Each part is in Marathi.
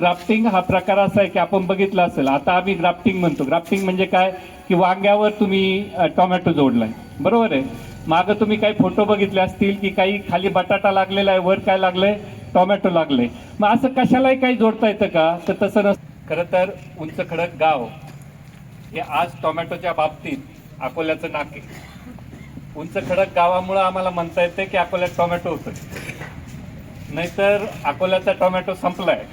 ग्राफ्टिंग हा प्रकार असा आहे की आपण बघितला असेल आता आम्ही ग्राफ्टिंग म्हणतो. ग्राफ्टिंग म्हणजे काय? की वांग्यावर तुम्ही टोमॅटो जोडलाय. बरोबर आहे? मागं तुम्ही काही फोटो बघितले असतील की काही खाली बटाटा लागलेला आहे वर काय लागलंय? टोमॅटो लागले मग असं कशालाही काही जोडता येतं का? तर तसं नस खरं तर उंच खडक गाव हे आज टोमॅटोच्या बाबतीत अकोल्याचं नाक उंच खडक गावामुळं आम्हाला म्हणता येते की अकोल्यात टोमॅटो होतं. नाहीतर अकोल्याचा टोमॅटो संपलाय.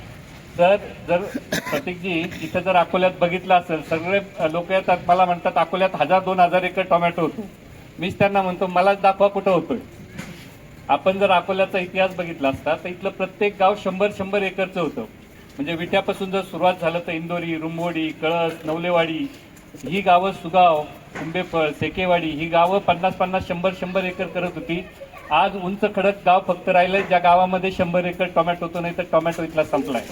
तर जर प्रतीकजी इथं जर अकोल्यात बघितलं असेल सगळे लोक येतात मला म्हणतात अकोल्यात हजार दोन हजार एकर टोमॅटो होतो. मीच त्यांना म्हणतो मलाच दाखवा कुठं होतोय. आपण जर अकोल्याचा इतिहास बघितला असता तर इथलं प्रत्येक गाव शंभर शंभर एकरचं होतं. म्हणजे विट्यापासून जर सुरुवात झालं तर इंदोरी रुंबोडी कळस नवलेवाडी ही गावं सुगाव कुंबेफळ सेकेवाडी ही गावं पन्नास पन्नास शंभर शंभर एकर करत होती. आज उंच खडक गाव फक्त राहिलंय ज्या गावामध्ये शंभर एकर टोमॅटो होतो नाही तर टोमॅटो इथला संपलाय.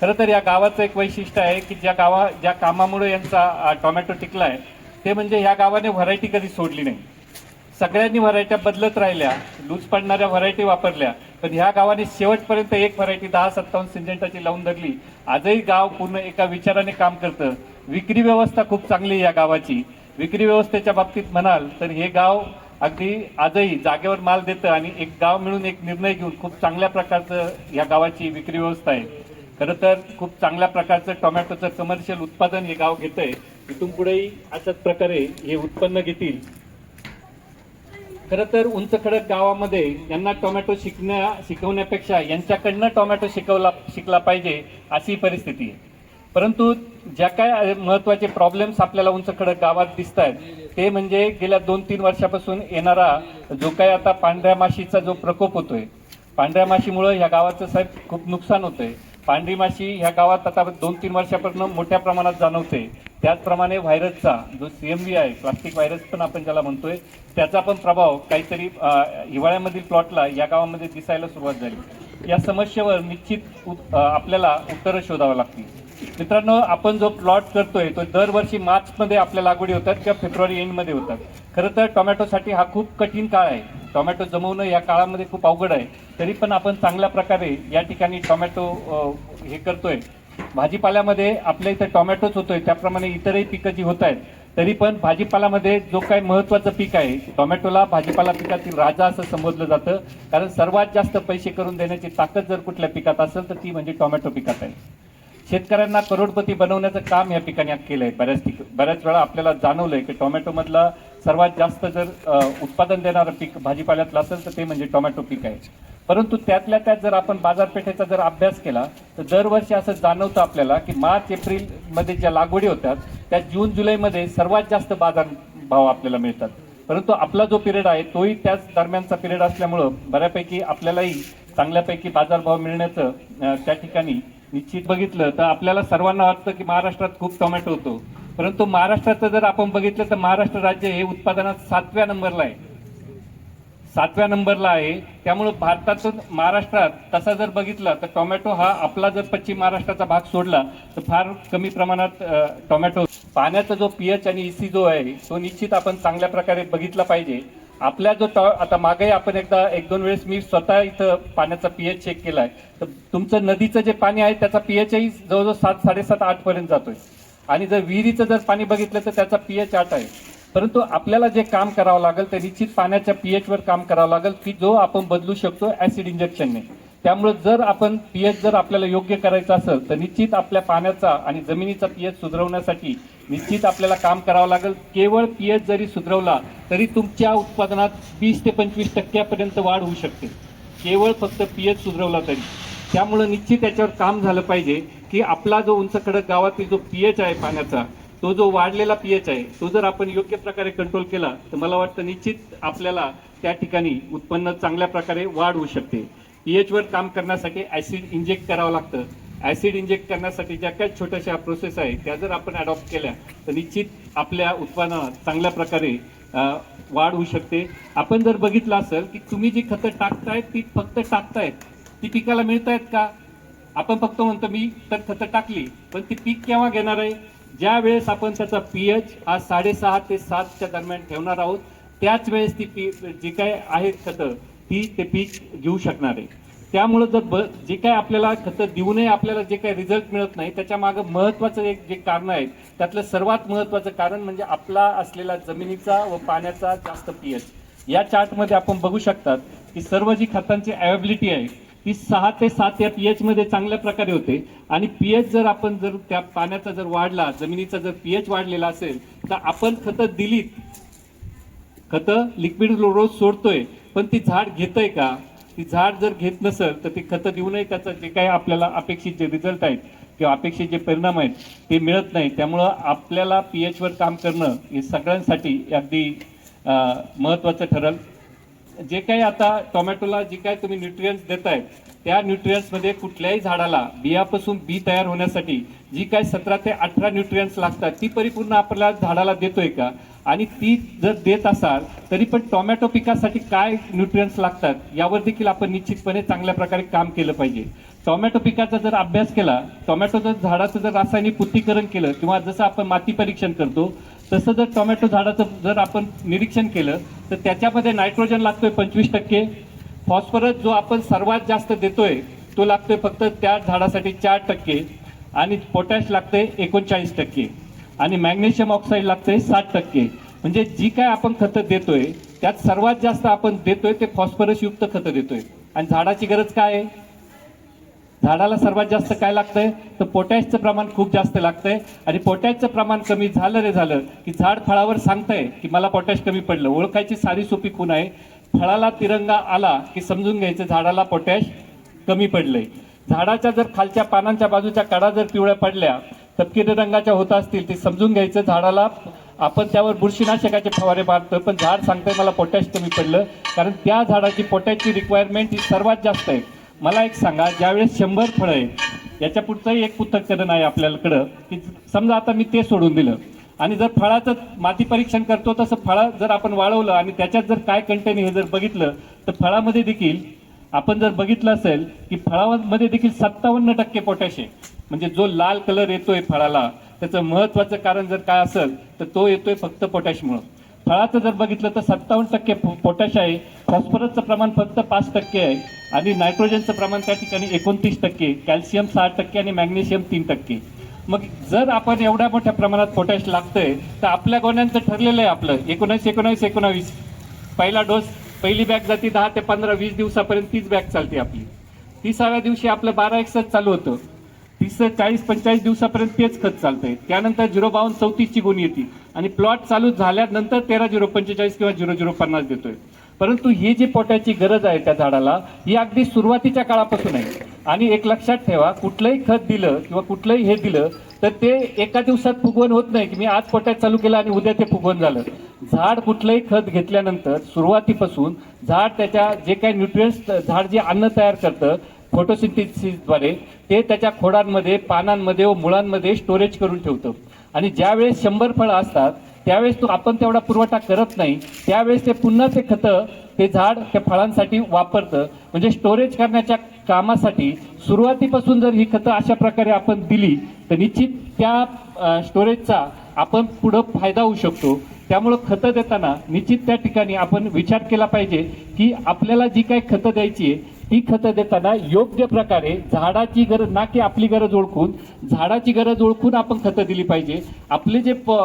खरं तर या गावाचं एक वैशिष्ट्य आहे की ज्या गावा ज्या कामामुळे यांचा टोमॅटो टिकला आहे ते म्हणजे ह्या गावाने व्हरायटी कधी सोडली नाही. सगळ्यांनी व्हरायट्या बदलत राहिल्या लूज पडणाऱ्या व्हरायटी वापरल्या पण ह्या गावाने शेवटपर्यंत एक व्हरायटी दहा सत्तावन्न सिंजेंटाची लावून धरली. आजही गाव पूर्ण एका विचाराने काम करतं. विक्री व्यवस्था खूप चांगली आहे या गावाची. विक्री व्यवस्थेच्या बाबतीत म्हणाल तर हे गाव अगदी आजही जागेवर माल देतं आणि एक गाव मिळून एक निर्णय घेऊन खूप चांगल्या प्रकारचं या गावाची विक्री व्यवस्था आहे. खरं तर खूप चांगल्या प्रकारचं टोमॅटोचं कमर्शियल उत्पादन हे गाव घेतंय. इथून पुढेही अशाच प्रकारे हे उत्पन्न घेतील. खरं तर उंच खडक गावामध्ये यांना टोमॅटो शिकण्या शिकवण्यापेक्षा यांच्याकडनं टोमॅटो शिकवला शिकला पाहिजे अशी परिस्थिती आहे. परंतु ज्या काय महत्त्वाचे प्रॉब्लेम्स आपल्याला उंच खडक गावात दिसत आहेत ते म्हणजे गेल्या दोन तीन वर्षापासून येणारा जो काही आता पांढऱ्या माशीचा जो प्रकोप होतोय पांढऱ्या माशीमुळे ह्या गावाचं साहेब खूप नुकसान होतंय. पांढरी माशी ह्या गावात आता दोन तीन वर्षापासून मोठ्या प्रमाणात जाणवते. त्याचप्रमाणे व्हायरसचा जो सी एम व्ही आहे प्लास्टिक व्हायरस पण आपण ज्याला म्हणतोय त्याचा पण प्रभाव काहीतरी हिवाळ्यामधील प्लॉटला या गावामध्ये दिसायला सुरुवात झाली. या समस्येवर निश्चित आपल्याला उत्तरं शोधावं लागतील. मित्रांनो आपण जो प्लॉट करतोय तो दरवर्षी मार्चमध्ये आपल्या लागवडी होतात किंवा फेब्रुवारी एंडमध्ये होतात. खरं तर टोमॅटोसाठी हा खूप कठीण काळ आहे. टोमॅटो जमवणं या काळामध्ये खूप अवघड आहे. तरी पण आपण चांगल्या प्रकारे या ठिकाणी टोमॅटो हे करतोय. भाजीपाल्यामध्ये आपल्या इथं टोमॅटोच होतोय. त्याप्रमाणे इतरही पिकं जी होत आहेत तरी पण भाजीपालामध्ये जो काही महत्वाचं पीक आहे टोमॅटोला भाजीपाला पिकातील राजा असं संबोधलं जातं. कारण सर्वात जास्त पैसे करून देण्याची ताकद जर कुठल्या पिकात असेल तर ती म्हणजे टोमॅटो पिकात आहे. शेतकऱ्यांना करोडपती बनवण्याचं काम या पिकाने केलं आहे बऱ्याच ठिक बऱ्याच वेळा आपल्याला जाणवलंय की टोमॅटोमधला सर्वात जास्त जर उत्पादन देणारं पीक भाजीपाल्यातलं असेल तर ते म्हणजे टोमॅटो पीक आहे. परंतु त्यातल्या त्यात जर आपण बाजारपेठेचा जर अभ्यास केला तर दरवर्षी असं जाणवतं आपल्याला की मार्च एप्रिलमध्ये ज्या लागवडी होतात त्या जून जुलैमध्ये सर्वात जास्त बाजार भाव आपल्याला मिळतात. परंतु आपला जो पिरियड आहे तोही त्याच दरम्यानचा पिरियड असल्यामुळं बऱ्यापैकी आपल्यालाही चांगल्यापैकी बाजारभाव मिळण्याचं त्या ठिकाणी निश्चित बघितलं तर आपल्याला सर्वांना वाटतं की महाराष्ट्रात खूप टोमॅटो होतो. परंतु महाराष्ट्राचं जर आपण बघितलं तर महाराष्ट्र राज्य हे उत्पादनात सातव्या नंबरला आहे. सातव्या नंबरला आहे. त्यामुळं भारतातून महाराष्ट्रात तसा जर बघितला तर टोमॅटो हा आपला जर पश्चिम महाराष्ट्राचा भाग सोडला तर फार कमी प्रमाणात टोमॅटो पाण्याचा जो पीएच आणि इसी जो आहे तो निश्चित आपण चांगल्या प्रकारे बघितला पाहिजे. आपल्या जो टॉ आता मागे आपण एकदा एक दोन वेळेस मी स्वतः इथं पाण्याचा पीएच चेक केला आहे तर तुमचं नदीचं जे पाणी आहे त्याचा पीएचही जवळजवळ सात साडेसात आठ पर्यंत जातोय. आणि जर विहिरीचं जर पाणी बघितलं तर त्याचा पी एच आठ आहे. परंतु आपल्याला जे काम करावं लागेल ते निश्चित पाण्याच्या पी एचवर काम करावं लागेल की जो आपण बदलू शकतो ॲसिड इंजेक्शनने त्यामुळे जर आपण पीएच जर आपल्याला योग्य करायचं असेल तर निश्चित आपल्या पाण्याचा आणि जमिनीचा पीएच सुधारवण्यासाठी निश्चित आपल्याला काम करावं लागेल. केवळ पीएच जरी सुधारवला तरी तुमच्या उत्पादनात वीस ते पंचवीस टक्क्यापर्यंत वाढ होऊ शकते. केवळ फक्त पीएच सुधारवला तरी. त्यामुळं निश्चित त्याच्यावर काम झालं पाहिजे. की आपला जो उंच खडक गावातील जो पी एच आहे पाण्याचा तो जो वाढलेला पी एच आहे तो जर आपण योग्य प्रकारे कंट्रोल केला तर मला वाटतं निश्चित आपल्याला त्या ठिकाणी उत्पन्न चांगल्या प्रकारे वाढ होऊ शकते. पी एचवर काम करण्यासाठी ॲसिड इंजेक्ट करावं लागतं. ॲसिड इंजेक्ट करण्यासाठी ज्या काही छोट्याशा प्रोसेस आहे त्या जर आपण अडॉप्ट केल्या तर निश्चित आपल्या उत्पन्नात चांगल्या प्रकारे वाढ होऊ शकते. आपण जर बघितलं असेल की तुम्ही जी खतं टाकतायत ती फक्त टाकतायत ती पिकाला मिळत आहेत का? आपण फक्त म्हणतो मी तर खतं टाकली पण ती पीक केव्हा घेणार आहे? ज्या वेळेस आपण त्याचा पीएच हा साडेसहा ते सातच्या दरम्यान ठेवणार आहोत त्याच वेळेस ती पी जी काय आहेत खतं ती ते पीक घेऊ शकणार आहे. त्यामुळं जर ब जे काय आपल्याला खतं देऊनही आपल्याला जे काही रिझल्ट मिळत नाही त्याच्या मागं महत्त्वाचं एक जे कारण आहे त्यातलं सर्वात महत्त्वाचं कारण म्हणजे आपला असलेला जमिनीचा व पाण्याचा जास्त पीएच या चार्टमध्ये आपण बघू शकतात की सर्व जी खतांची अवेबिलिटी आहे ती सहा ते सात या पी एचमध्ये चांगल्या प्रकारे होते. आणि पी एच जर आपण जर त्या पाण्याचा जर वाढला जमिनीचा जर पी एच वाढलेला असेल तर आपण खतं दिलीत. खतं लिक्विड रोज सोडतोय. पण ती झाड घेतंय का? ती झाड जर घेत नसेल तर ती खतं देऊनही त्याचं जे काही आपल्याला अपेक्षित जे रिझल्ट आहेत किंवा अपेक्षित जे परिणाम आहेत ते मिळत नाही. त्यामुळं आपल्याला पी एचवर काम करणं हे सगळ्यांसाठी अगदी महत्त्वाचं ठरल. जे काही आता टोमॅटोला जे काही तुम्ही न्यूट्रियन्स देताय त्या न्यूट्रियन्समध्ये कुठल्याही झाडाला बियापासून बी तयार होण्यासाठी जी काय सतरा ते अठरा न्यूट्रियन्स लागतात ती परिपूर्ण आपल्या झाडाला देतोय का? आणि ती जर देत असाल तरी पण टोमॅटो पिकासाठी काय न्यूट्रियन्स लागतात यावर देखील आपण निश्चितपणे चांगल्या प्रकारे काम केलं पाहिजे. टोमॅटो पिकाचा जर अभ्यास केला टोमॅटोचं झाडाचं जर रासायनिक पुत्तीकरण केलं किंवा जसं आपण माती परीक्षण करतो तसं जर टोमॅटो झाडाचं जर आपण निरीक्षण केलं तर त्याच्यामध्ये नायट्रोजन लागतोय पंचवीस टक्के. फॉस्फरस जो आपण सर्वात जास्त देतोय तो लागतोय फक्त त्या झाडासाठी चार टक्के आणि पोटॅश लागतंय एकोणचाळीस टक्के. आणि मॅग्नेशियम ऑक्साईड लागतंय साठ टक्के. म्हणजे जी काय आपण खतं देतोय त्यात सर्वात जास्त आपण देतोय ते फॉस्फरसयुक्त खतं देतोय. आणि झाडाची गरज काय आहे? झाडाला सर्वात जास्त काय लागतंय? तर पोटॅशचं प्रमाण खूप जास्त लागतंय. आणि पोटॅशचं प्रमाण कमी झालं रे झालं की झाड फळावर सांगतंय की मला पोटॅश कमी पडलं. ओळखायची सारी सोपी खूण आहे. फळाला तिरंगा आला की समजून घ्यायचं झाडाला पोटॅश कमी पडलंय. झाडाच्या जर खालच्या पानांच्या बाजूच्या कडा जर पिवळ्या पडल्या तपकिरी रंगाच्या होत असतील ते समजून घ्यायचं. झाडाला आपण त्यावर बुरशीनाशकाचे फवारे मारतोय पण झाड सांगतंय मला पोटॅश कमी पडलं. कारण त्या झाडाची पोटॅशची रिक्वायरमेंट ही सर्वात जास्त आहे. मला एक सांगा ज्यावेळेस शंभर फळं आहे याच्या पुढचंही एक पुस्तकचरण आहे आपल्याकडं की समजा आता मी ते सोडून दिलं. आणि जर फळाचं माती परीक्षण करतो तसं फळं जर आपण वाळवलं आणि त्याच्यात जर काय कंटेन हे जर बघितलं तर फळामध्ये देखील आपण जर बघितलं असेल की फळामध्ये देखील सत्तावन्न टक्के पोटॅश आहे. म्हणजे जो लाल कलर येतोय फळाला त्याचं महत्वाचं कारण जर काय असेल तर तो येतोय फक्त पोटॅशमुळं फळाचं जर बघितलं तर सत्तावन्न टक्के पोटॅश आहे. फॉस्फरसचं प्रमाण फक्त पाच टक्के आहे. आणि नायट्रोजनचं प्रमाण त्या ठिकाणी एकोणतीस टक्के कॅल्शियम सहा टक्के आणि मॅग्नेशियम तीन टक्के मग जर आपण एवढ्या मोठ्या प्रमाणात पोटॅश लागतंय तर आपल्या गोण्यांचं ठरलेलं आहे आपलं. एकोणावीस एकोणावीस एकोणावीस. पहिला डोस पहिली बॅग जाते दहा ते पंधरा वीस दिवसापर्यंत तीच बॅग चालते आपली. तिसाव्या दिवशी आपलं बारा एक्सच चालू होतं. तीस चाळीस पंचेचाळीस दिवसापर्यंत तेच खत चालतंय. त्यानंतर झिरो बावन्न चौतीसची गुण येते आणि प्लॉट चालू झाल्यानंतर तेरा झिरो पंचेचाळीस किंवा झिरो झिरो पन्नास देतोय. परंतु ही जी पोट्याची गरज आहे त्या झाडाला ही अगदी सुरुवातीच्या काळापासून आहे. आणि एक लक्षात ठेवा कुठलंही खत दिलं किंवा कुठलंही हे दिलं तर ते एका दिवसात फुगवण होत नाही की मी आज पोट्यात चालू केलं आणि उद्या ते फुगवण झालं. झाड कुठलंही खत घेतल्यानंतर सुरुवातीपासून झाड त्याच्या जे काही न्यूट्रियन्स झाड जे अन्न तयार करतं फोटोसिंथिसिसद्वारे ते त्याच्या खोडांमध्ये पानांमध्ये व मुळांमध्ये स्टोरेज करून ठेवतं. आणि ज्यावेळेस शंभर फळं असतात त्यावेळेस तो आपण तेवढा पुरवठा करत नाही. त्यावेळेस ते पुन्हा ते खतं ते झाड त्या फळांसाठी वापरतं. म्हणजे स्टोरेज करण्याच्या कामासाठी सुरुवातीपासून जर ही खतं अशा प्रकारे आपण दिली तर निश्चित त्या स्टोरेजचा आपण पुढं फायदा होऊ शकतो. त्यामुळं खतं देताना निश्चित त्या ठिकाणी आपण विचार केला पाहिजे की आपल्याला जी काही खतं द्यायची आहे ती खतं देताना योग्य प्रकारे झाडाची गरज ना की आपली गरज ओळखून झाडाची गरज ओळखून आपण खतं दिली पाहिजे. आपले जे प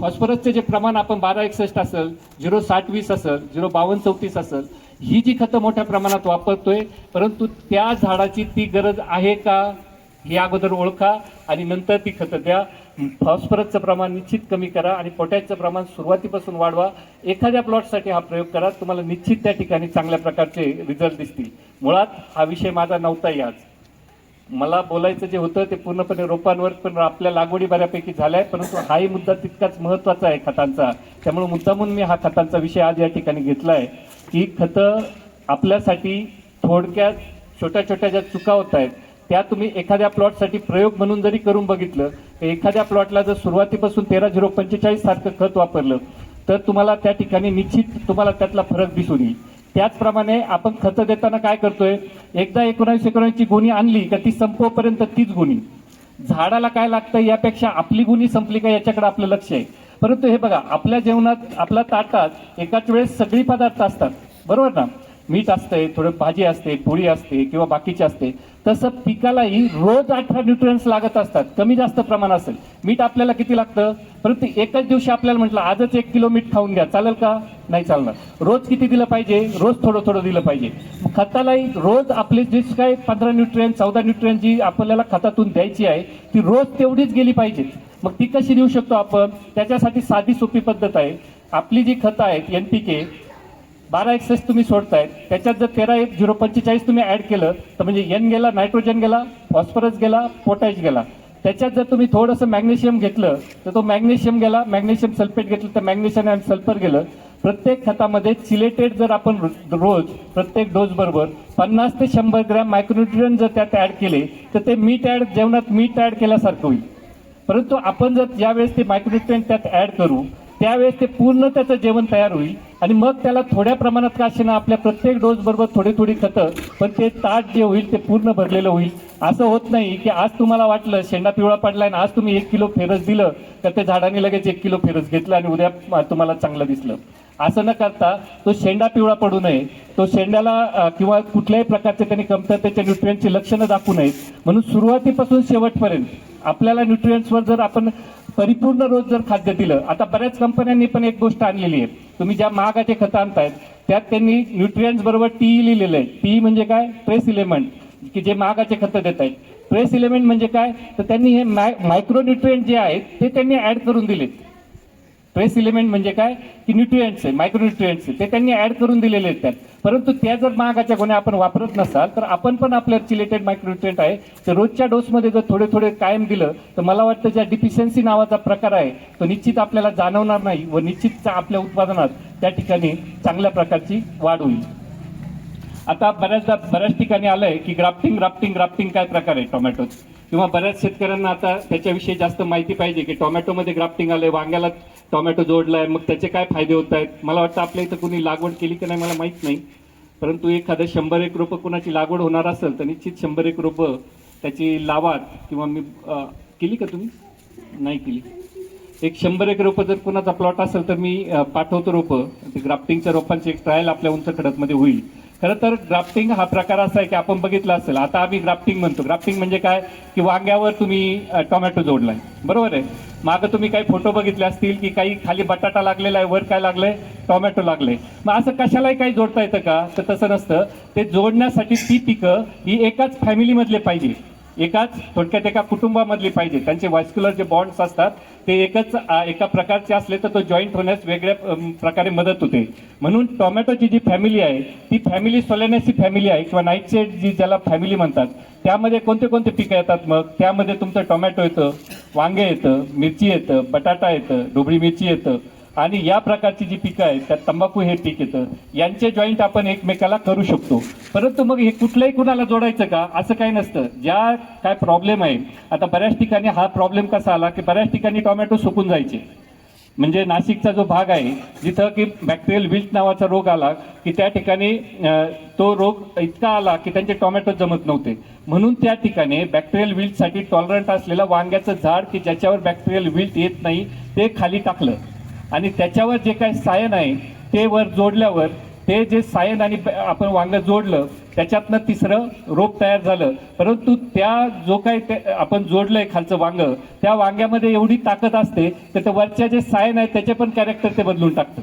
फॉस्फरसचे जे प्रमाण आपण बारा एकसष्ट असेल झिरो साठ वीस असेल झिरो बावन्न चौतीस असेल ही जी खतं मोठ्या प्रमाणात वापरतोय परंतु त्या झाडाची ती गरज आहे का? हे अगोदर ओळखा आणि नंतर ती खतं द्या. फॉस्फरसचं प्रमाण निश्चित कमी करा आणि पोटॅशचं प्रमाण सुरुवातीपासून वाढवा. एखाद्या प्लॉटसाठी हा प्रयोग करा. तुम्हाला निश्चित त्या ठिकाणी चांगल्या प्रकारचे रिझल्ट दिसतील. मुळात हा विषय माझा नव्हताही आज मला बोलायचं जे होतं ते पूर्णपणे रोपांवर पण आपल्या लागवडी बऱ्यापैकी झाल्या आहे परंतु हाही मुद्दा तितकाच महत्त्वाचा आहे खतांचा. त्यामुळे म्हणून मी हा खतांचा विषय आज या ठिकाणी घेतला आहे की खतं आपल्यासाठी थोडक्यात छोट्या छोट्या ज्या चुका होत आहेत त्या तुम्ही एखाद्या प्लॉटसाठी प्रयोग म्हणून जरी करून बघितलं तर एखाद्या प्लॉटला जर सुरुवातीपासून तेरा झिरो पंचेचाळीस सारखं खत वापरलं तर तुम्हाला त्या ठिकाणी निश्चित तुम्हाला त्यातला फरक दिसून येईल. त्याचप्रमाणे आपण खतं देताना काय करतोय एकदा एकोणावीस एकोणावीसची गुणी आणली का ती संपवपर्यंत तीच गुणी. झाडाला काय लागतं यापेक्षा आपली गुणी संपली का याच्याकडे आपलं लक्ष आहे. परंतु हे बघा आपल्या जेवणात आपल्या ताटात एकाच वेळेस सगळी पदार्थ असतात. बरोबर ना? मीठ असते थोडं भाजी असते पोळी असते किंवा बाकीची असते. तसं पिकालाही रोज अठरा न्यूट्रियन्स लागत असतात. कमी जास्त प्रमाण असेल. मीठ आपल्याला किती लागतं? परंतु एकाच दिवशी आपल्याला म्हटलं आजच एक किलो मीठ खाऊन घ्या. चालेल का? नाही चालणार. रोज किती दिलं पाहिजे? रोज थोडं थोडं दिलं पाहिजे. खतालाही रोज आपले जे काय पंधरा न्यूट्रियन चौदा न्यूट्रियन जी आपल्याला खतातून द्यायची आहे ती रोज तेवढीच गेली पाहिजे मग ती कशी देऊ शकतो आपण? त्याच्यासाठी साधी सोपी पद्धत आहे. आपली जी खतं आहेत एन पी के बारा एक्सेस तुम्ही सोडतायत. त्याच्यात जर तेरा एक झिरो पंचेचाळीस तुम्ही ॲड केलं तर म्हणजे एन गेला नायट्रोजन गेला फॉस्फरस गेला पोटॅश गेला. त्याच्यात जर तुम्ही थोडंसं मॅग्नेशियम घेतलं तर तो मॅग्नेशियम गेला मॅग्नेशियम सल्फेट घेतलं तर मॅग्नेशियम अँड सल्फर गेलं. प्रत्येक खतामध्ये चिलेटेड जर आपण रोज प्रत्येक डोस बरोबर पन्नास ते शंभर ग्रॅम मायक्रोन्युट्रियन जर त्यात ॲड केले तर ते मीठ ॲड जेवणात मीठ ॲड केल्यासारखं होईल. परंतु आपण जर ज्यावेळेस ते मायक्रोन्युट्रियन त्यात ॲड करू त्यावेळेस ते पूर्ण त्याचं जेवण तयार होईल. आणि मग त्याला थोड्या प्रमाणात का असे ना आपल्या प्रत्येक डोस बरोबर थोडी थोडी खतं पण ते ताट जे होईल ते पूर्ण भरलेलं होईल. असं होत नाही की आज तुम्हाला वाटलं शेंडा पिवळा पडलाय आणि आज तुम्ही एक किलो फेरस दिलं तर ते झाडाने लगेच एक किलो फेरस घेतलं आणि उद्या तुम्हाला चांगलं दिसलं. असं न करता तो शेंडा पिवळा पडू नये. तो शेंड्याला किंवा कुठल्याही प्रकारचे त्यांनी कमतरतेच्या न्यूट्रियनची लक्षणं दाखवू नयेत. म्हणून सुरुवातीपासून शेवटपर्यंत आपल्याला न्यूट्रियन्सवर जर आपण परिपूर्ण रोज जर खाद्य दिलं आता बऱ्याच कंपन्यांनी पण एक गोष्ट आणलेली आहे. तुम्ही ज्या महागाचे खतं आणतायत त्यात त्यांनी न्यूट्रियन्स बरोबर टी लिहिलेलं आहे. टी म्हणजे काय? ट्रेस इलेमेंट की जे महागाचे खतं देत आहेत ट्रेस इलेमेंट म्हणजे काय? तर त्यांनी हे मायक्रो न्यूट्रियंट जे आहेत ते त्यांनी ऍड करून दिलेत. ट्रेस इलेमेंट म्हणजे काय? की न्यूट्रियंट्स आहे मायक्रोन्युट्रियंट्स आहे. ते त्यांनी ऍड करून दिलेले आहेत त्यात. परंतु त्या जर महागाच्या गुन्हे आपण वापरत नसाल तर आपण पण आपल्या चिलेटेड मायक्रोन्युट्रियंट आहे. तर रोजच्या डोसमध्ये जर थोडे थोडे कायम दिलं तर मला वाटतं ज्या डिफिशियन्सी नावाचा प्रकार आहे तो निश्चित आपल्याला जाणवणार नाही व निश्चित आपल्या उत्पादनात त्या ठिकाणी चांगल्या प्रकारची वाढ होईल. आता बऱ्याचदा बऱ्याच ठिकाणी आलंय की ग्राफ्टिंग ग्राफ्टिंग ग्राफ्टिंग काय प्रकार आहे टोमॅटोचं किंवा बऱ्याच शेतकऱ्यांना आता त्याच्याविषयी जास्त माहिती पाहिजे की टोमॅटोमध्ये ग्राफ्टिंग आलंय वांग्याला टोमॅटो जोडलाय मग त्याचे काय फायदे होत आहेत? मला वाटतं आपल्या इथं कुणी लागवड केली की नाही मला माहीत नाही. परंतु एखादं शंभर एक रोपं कुणाची लागवड होणार असेल तर निश्चित शंभर एक रोपं त्याची लावात किंवा मी केली का तुम्ही? नाही केली. एक शंभर एक रोपं जर कुणाचा प्लॉट असेल तर मी पाठवतो रोपं. ते ग्राफ्टिंगच्या रोपांची एक ट्रायल आपल्या उंच खडकमध्ये होईल. खरं तर ग्राफ्टिंग हा प्रकार असा आहे की आपण बघितला असेल. आता आम्ही ग्राफ्टिंग म्हणतो. ग्राफ्टिंग म्हणजे काय? की वांग्यावर तुम्ही टोमॅटो जोडलाय. बरोबर आहे? मागं तुम्ही काही फोटो बघितले असतील की काही खाली बटाटा लागलेला आहे वर काय लागलंय? टोमॅटो लागले मग असं कशालाही काही जोडता येतं का? तर तसं नसतं. ते जोडण्यासाठी ती पिकं ही एकाच फॅमिलीमधले पाहिजे. एकाच थोडक्यात एका कुटुंबामधली पाहिजे. त्यांचे व्हास्क्युलर जे बॉन्ड्स असतात ते एकच एका प्रकारचे असले तर तो जॉईंट होण्यास वेगळ्या प्रकारे मदत होते. म्हणून टोमॅटोची जी फॅमिली आहे ती फॅमिली सोलेनेसी फॅमिली आहे किंवा नाईटशेड जी ज्याला फॅमिली म्हणतात त्यामध्ये कोणते कोणते पिकं येतात मग? त्यामध्ये तुमचं टोमॅटो येतं वांगे येतं मिरची येतं बटाटा येतं ढोबळी मिरची येतं. आणि या प्रकारची जी पिकं आहेत त्यात तंबाखू हे पीक येतं. यांचे जॉईंट आपण एकमेकाला करू शकतो. परंतु मग हे कुठल्याही कुणाला जोडायचं का? असं काही नसतं. ज्या काय प्रॉब्लेम आहे आता बऱ्याच ठिकाणी हा प्रॉब्लेम कसा आला की बऱ्याच ठिकाणी टोमॅटो सुकून जायचे. म्हणजे नाशिकचा जो भाग आहे जिथं की बॅक्टेरियल विल्ट नावाचा रोग आला की त्या ठिकाणी तो रोग इतका आला की त्यांचे टोमॅटो जमत नव्हते. म्हणून त्या ठिकाणी बॅक्टेरियल विल्टसाठी टॉलरंट असलेलं वांग्याचं झाड की ज्याच्यावर बॅक्टेरियल विल्ट येत नाही ते खाली टाकलं. आणि त्याच्यावर जे काही सायन आहे ते वर जोडल्यावर ते जे सायन आणि आपण वांगं जोडलं त्याच्यातनं तिसरं रोप तयार झालं. परंतु त्या जो काही ते आपण आहे खालचं वांगं त्या वांग्यामध्ये एवढी ताकद असते तर ते वरच्या जे सायन आहे त्याचे पण कॅरेक्टर ते बदलून टाकतं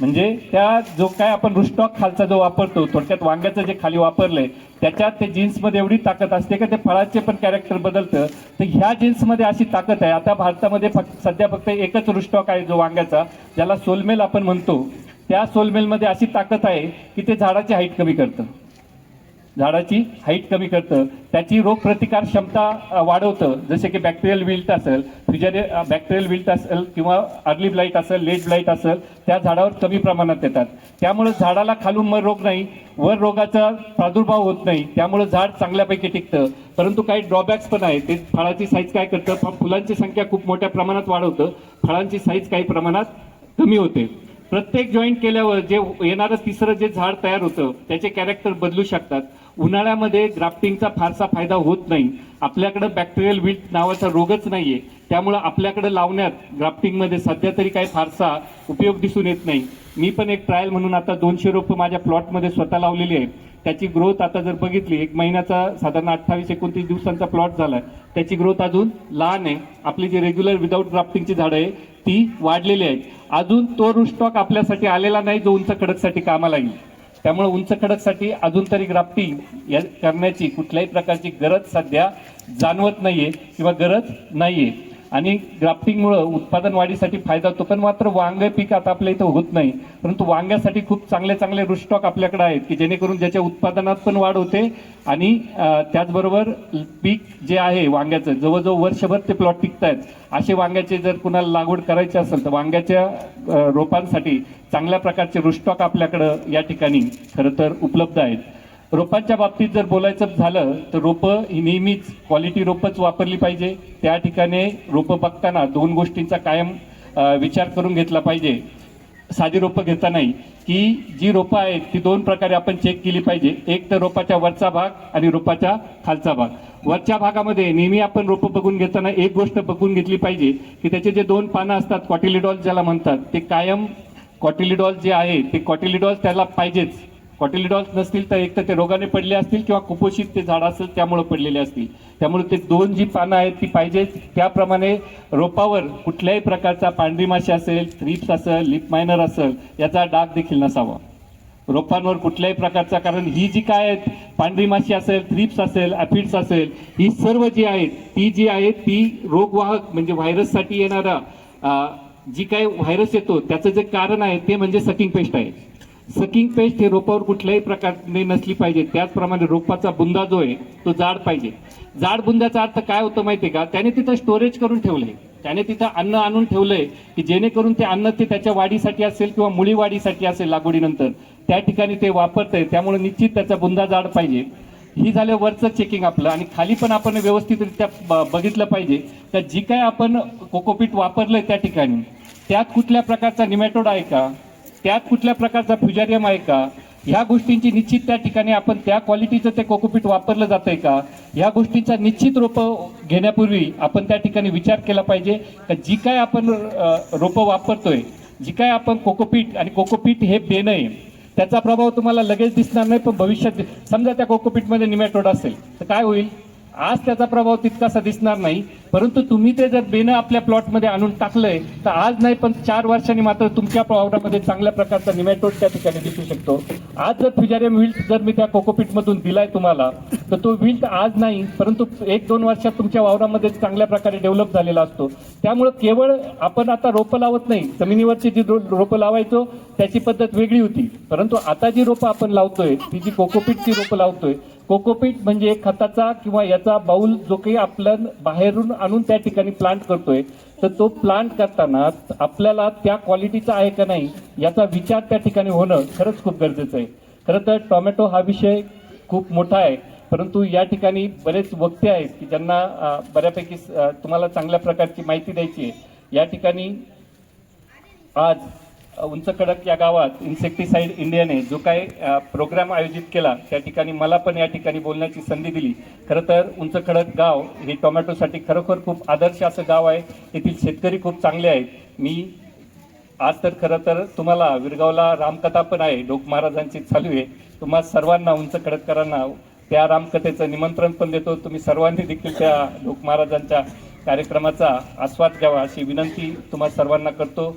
म्हणजे त्या जो काय आपण रुस्टॉक खालचा जो वापरतो थोडक्यात वांग्याचं जे खाली वापरलं आहे त्याच्यात ते जीन्समध्ये एवढी ताकद असते का ते फळाचे पण कॅरेक्टर बदलतं. तर ह्या जीन्समध्ये अशी ताकद आहे. आता भारतामध्ये फक्त सध्या फक्त एकच रुस्टॉक आहे जो वांग्याचा ज्याला सोलमेल आपण म्हणतो. त्या सोलमेलमध्ये अशी ताकद आहे की ते झाडाची हाईट कमी करतं. झाडाची हाईट कमी करतं. त्याची रोगप्रतिकार क्षमता वाढवतं. जसे की बॅक्टेरियल विल्ट असेल फ्रिजरे बॅक्टेरियल विल्ट असेल किंवा अर्ली ब्लाईट असेल लेट ब्लाईट असेल त्या झाडावर कमी प्रमाणात येतात. त्यामुळे झाडाला खालून मर रोग नाही. वर रोगाचा प्रादुर्भाव होत नाही. त्यामुळे झाड चांगल्यापैकी टिकतं. परंतु काही ड्रॉबॅक्स पण आहेत. ते फळाची साईज काय करतं? फुलांची संख्या खूप मोठ्या प्रमाणात वाढवतं. फळांची साईज काही प्रमाणात कमी होते. प्रत्येक जॉईंट केल्यावर जे येणारं तिसरं जे झाड तयार होतं त्याचे कॅरेक्टर बदलू शकतात. उन्हाळ्यामध्ये ग्राफ्टिंगचा फारसा फायदा होत नाही. आपल्याकडं बॅक्टेरियल विट नावाचा रोगच नाही आहे त्यामुळं आपल्याकडं लावण्यात ग्राफ्टिंगमध्ये सध्या तरी काही फारसा उपयोग दिसून येत नाही. मी पण एक ट्रायल म्हणून आता दोनशे रोपं माझ्या प्लॉटमध्ये स्वतः लावलेली आहे. त्याची ग्रोथ आता जर बघितली एक महिन्याचा साधारण अठ्ठावीस एकोणतीस दिवसांचा प्लॉट झाला त्याची ग्रोथ अजून लहान आहे. आपली जी रेग्युलर विदाऊट ग्राफ्टिंगची झाडं आहे ती वाढलेली आहेत. अजून तो रुस्टॉक आपल्यासाठी आलेला नाही जो उंच कडकसाठी कामाला येईल. त्यामुळे उंच खडकसाठी अजून तरी ग्राफ्टिंग या करण्याची कुठल्याही प्रकारची गरज सध्या जाणवत नाहीये किंवा गरज नाहीये. आणि ग्राफ्टिंगमुळं उत्पादन वाढीसाठी फायदा होतो. पण मात्र वांग पीक आता आपल्या इथं होत नाही. परंतु वांग्यासाठी खूप चांगले चांगले रुस्टॉक आपल्याकडे आहेत की जेणेकरून ज्याच्या उत्पादनात पण वाढ होते आणि त्याचबरोबर पीक जे आहे वांग्याचं जवळजवळ वर्षभर ते प्लॉट टिकतायत असे वांग्याचे जर कुणाला लागवड करायची असेल तर वांग्याच्या रोपांसाठी चांगल्या प्रकारचे रुस्टॉक आपल्याकडं या ठिकाणी खरं तर उपलब्ध आहेत. रोपांच्या बाबतीत जर बोलायचं झालं तर रोपं ही नेहमीच क्वालिटी रोपच वापरली पाहिजे. त्या ठिकाणी रोपं बघताना दोन गोष्टींचा कायम विचार करून घेतला पाहिजे. साधी रोपं घेतानाही की जी रोपं आहेत ती दोन प्रकारे आपण चेक केली पाहिजे. एक तर रोपाच्या वरचा भाग आणि रोपाच्या खालचा भाग. वरच्या भागामध्ये नेहमी आपण रोपं बघून घेताना एक गोष्ट बघून घेतली पाहिजे की त्याचे जे दोन पानं असतात कॉटिलिडॉल ज्याला म्हणतात ते कायम कॉटिलिडॉल जे आहे ते कॉटिलिडॉल त्याला पाहिजेच. कॉटिलिडॉल्स नसतील तर एक तर ते रोगाने पडले असतील किंवा कुपोषित ते झाड असेल त्यामुळे पडलेले असतील. त्यामुळे ते दोन जी पानं आहेत ती पाहिजेच त्याप्रमाणे रोपावर कुठल्याही प्रकारचा पांढरी माशी असेल थ्रिप्स असेल लिप मायनर असेल याचा डाग देखील नसावा. रोपांवर कुठल्याही प्रकारचा कारण ही जी काय आहेत पांढरी माशी असेल थ्रिप्स असेल ॲफिड्स असेल ही सर्व जी आहेत ती जी आहे ती रोगवाहक म्हणजे व्हायरससाठी येणारा जी काय व्हायरस येतो त्याचं जे कारण आहे ते म्हणजे सकिंग पेस्ट आहे. सकिंग पेस्ट हे रोपावर कुठल्याही प्रकारे नसली पाहिजे. त्याचप्रमाणे रोपाचा बुंदा जो आहे तो जाड पाहिजे. जाड बुंद्याचा अर्थ काय होतं आहे का? त्याने तिथं स्टोरेज करून ठेवलंय. त्याने तिथं अन्न आणून ठेवलंय की जेणेकरून ते अन्न ते त्याच्या वाढीसाठी असेल किंवा मुळी वाढीसाठी असेल लागवडीनंतर त्या ठिकाणी ते वापरतंय. त्यामुळे निश्चित त्याचा बुंदा जाड पाहिजे. ही झालं वरचं चेकिंग आपलं. आणि खाली पण आपण व्यवस्थितरित्या ब- बघितलं पाहिजे. तर जी काय आपण कोकोपीट वापरलंय त्या ठिकाणी त्यात कुठल्या प्रकारचा निमॅटोड आहे का? त्यात कुठल्या प्रकारचा फ्युजारियम आहे का? ह्या गोष्टींची निश्चित त्या ठिकाणी आपण त्या क्वालिटीचं ते कोकोपीट वापरलं जातंय का? ह्या गोष्टींचा निश्चित रोपं घेण्यापूर्वी आपण त्या ठिकाणी विचार केला पाहिजे का जी काय आपण रोपं वापरतोय जी काय आपण कोकोपीट आणि कोकोपीट हे देणं आहे त्याचा प्रभाव तुम्हाला लगेच दिसणार नाही पण भविष्यात समजा त्या कोकोपीटमध्ये निमॅटोड असेल तर काय होईल? आज त्याचा प्रभाव तितकासा दिसणार नाही परंतु तुम्ही ते जर बेनं आपल्या प्लॉटमध्ये आणून टाकलंय तर आज नाही पण चार वर्षांनी मात्र तुमच्या वावरामध्ये चांगल्या प्रकारचा निमॅटोड त्या ठिकाणी दिसू शकतो. आज जर फ्युजारियम विल्ट जर मी त्या कोकोपीटमधून दिलाय तुम्हाला तर तो विल्ट आज नाही परंतु एक दोन वर्षात तुमच्या वावरामध्ये चांगल्या प्रकारे डेव्हलप झालेला असतो. त्यामुळं केवळ आपण आता रोपं लावत नाही जमिनीवरची जी रोपं लावायचो त्याची पद्धत वेगळी होती. परंतु आता जी रोपं आपण लावतोय ती जी कोकोपीटची रोपं लावतोय कोकोपीट म्हणजे खताचा किंवा याचा बाऊल जो काही आपलं बाहेरून आणून त्या ठिकाणी प्लांट करतोय तर तो प्लांट करताना आपल्याला त्या क्वालिटीचा आहे का नाही याचा विचार त्या ठिकाणी होणं खरंच खूप गरजेचं आहे. खरं तर टोमॅटो हा विषय खूप मोठा आहे परंतु या ठिकाणी बरेच वक्ते आहेत की ज्यांना बऱ्यापैकी तुम्हाला चांगल्या प्रकारची माहिती द्यायची आहे. या ठिकाणी आज उंच कडक या गावात इन्सेक्टिसाईड इंडियाने जो काय प्रोग्राम आयोजित केला त्या ठिकाणी मला पण या ठिकाणी बोलण्याची संधी दिली. खरं तर उंच कडक गाव हे टोमॅटोसाठी खरोखर खूप आदर्श असं गाव आहे. येथील शेतकरी खूप चांगले आहेत. मी आज तर खरं तर तुम्हाला विरगावला रामकथा पण आहे. डोक महाराजांची चालू आहे. तुम्हा सर्वांना उंच कडककरांना त्या रामकथेचं निमंत्रण पण देतो. तुम्ही सर्वांनी देखील त्या डोक महाराजांच्या कार्यक्रमाचा आस्वाद घ्यावा अशी विनंती तुम्हा सर्वांना करतो.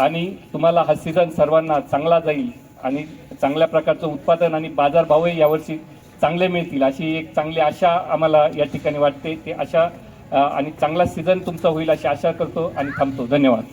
आणि तुम्हाला हा सीझन सर्वांना चांगला जाईल आणि चांगल्या प्रकारचं उत्पादन आणि बाजारभावही यावर्षी चांगले मिळतील. अशी एक चांगली आशा आम्हाला या ठिकाणी वाटते. ते आशा आणि चांगला सीझन तुमचा होईल अशी आशा करतो आणि थांबतो. धन्यवाद.